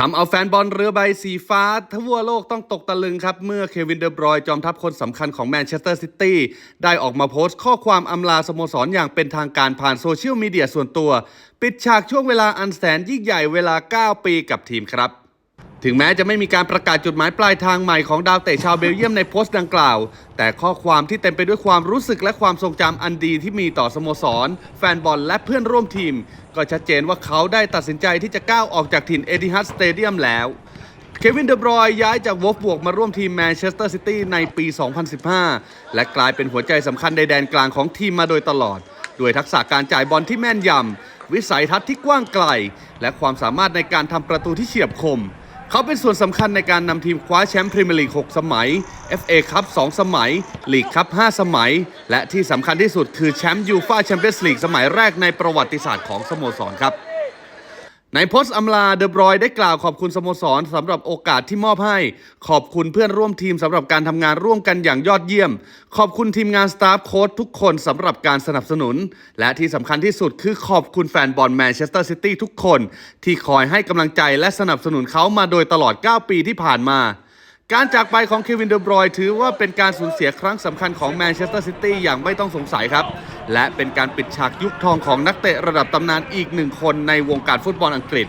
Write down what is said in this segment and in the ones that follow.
ทำเอาแฟนบอลเรือใบสีฟ้า ทั่วโลกต้องตกตะลึงครับ เมื่อเควินเดอบรอยน์จอมทัพคนสำคัญของแมนเชสเตอร์ซิตี้ได้ออกมาโพสต์ข้อความอำลาสโมสรอย่างเป็นทางการผ่านโซเชียลมีเดียส่วนตัว ปิดฉากช่วงเวลาอันแสนยิ่งใหญ่เวลา 9 ปีกับทีมครับ ถึงแม้จะไม่มีการประกาศจุดหมายปลายทางใหม่ของดาวเตะชาวเบลเยียมในโพสต์ดังกล่าว แต่ข้อความที่เต็มไปด้วยความรู้สึกและความทรงจำอันดีที่มีต่อสโมสร แฟนบอลและเพื่อนร่วมทีม ก็ชัดเจนว่าเขาได้ตัดสินใจที่จะก้าวออกจากถิ่นเอติฮัดสเตเดียมแล้วเควินเดบรอยย้ายจากวอฟบวกมาร่วมทีมแมนเชสเตอร์ซิตี้ในปี 2015 และกลายเป็นหัวใจสำคัญในแดนกลางของทีมมาโดยตลอด ด้วยทักษะการจ่ายบอลที่แม่นยำวิสัยทัศน์ที่กว้างไกล และความสามารถในการทำประตูที่เฉียบคม เขาเป็นส่วนสำคัญในการนำทีมคว้าแชมป์พรีเมียร์ลีก 6 สมัย FA คัพ 2 สมัย ลีกคัพ 5 สมัย และที่สำคัญที่สุดคือแชมป์ยูฟาแชมเปี้ยนส์ลีกสมัยแรกในประวัติศาสตร์ของสโมสรครับ ในโพสต์อำลาเดอบรอยได้กล่าวขอบคุณสโมสรสำหรับโอกาสที่มอบให้ ขอบคุณเพื่อนร่วมทีมสำหรับการทำงานร่วมกันอย่างยอดเยี่ยม ขอบคุณทีมงานสตาฟโค้ชทุกคนสำหรับการสนับสนุน และที่สำคัญที่สุดคือขอบคุณแฟนบอลแมนเชสเตอร์ซิตี้ทุกคน ที่คอยให้กำลังใจและสนับสนุนเขามาโดยตลอด 9 ปีที่ผ่านมา การจากไปของเควินเดอบรอยถือว่าเป็นการสูญเสียครั้งสำคัญของแมนเชสเตอร์ซิตี้อย่างไม่ต้องสงสัยครับ และเป็นการปิดฉากยุคทองของนักเตะระดับตำนานอีกหนึ่งคนในวงการฟุตบอลอังกฤษ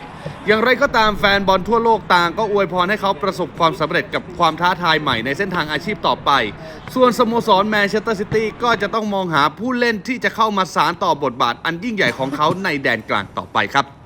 อย่างไรก็ตามแฟนบอลทั่วโลกต่างก็อวยพรให้เขาประสบความสำเร็จกับความท้าทายใหม่ในเส้นทางอาชีพต่อไป ส่วนสโมสรแมนเชสเตอร์ซิตี้ก็จะต้องมองหาผู้เล่นที่จะเข้ามาสารต่อบทบาทอันยิ่งใหญ่ของเขาในแดนกลางต่อไปครับ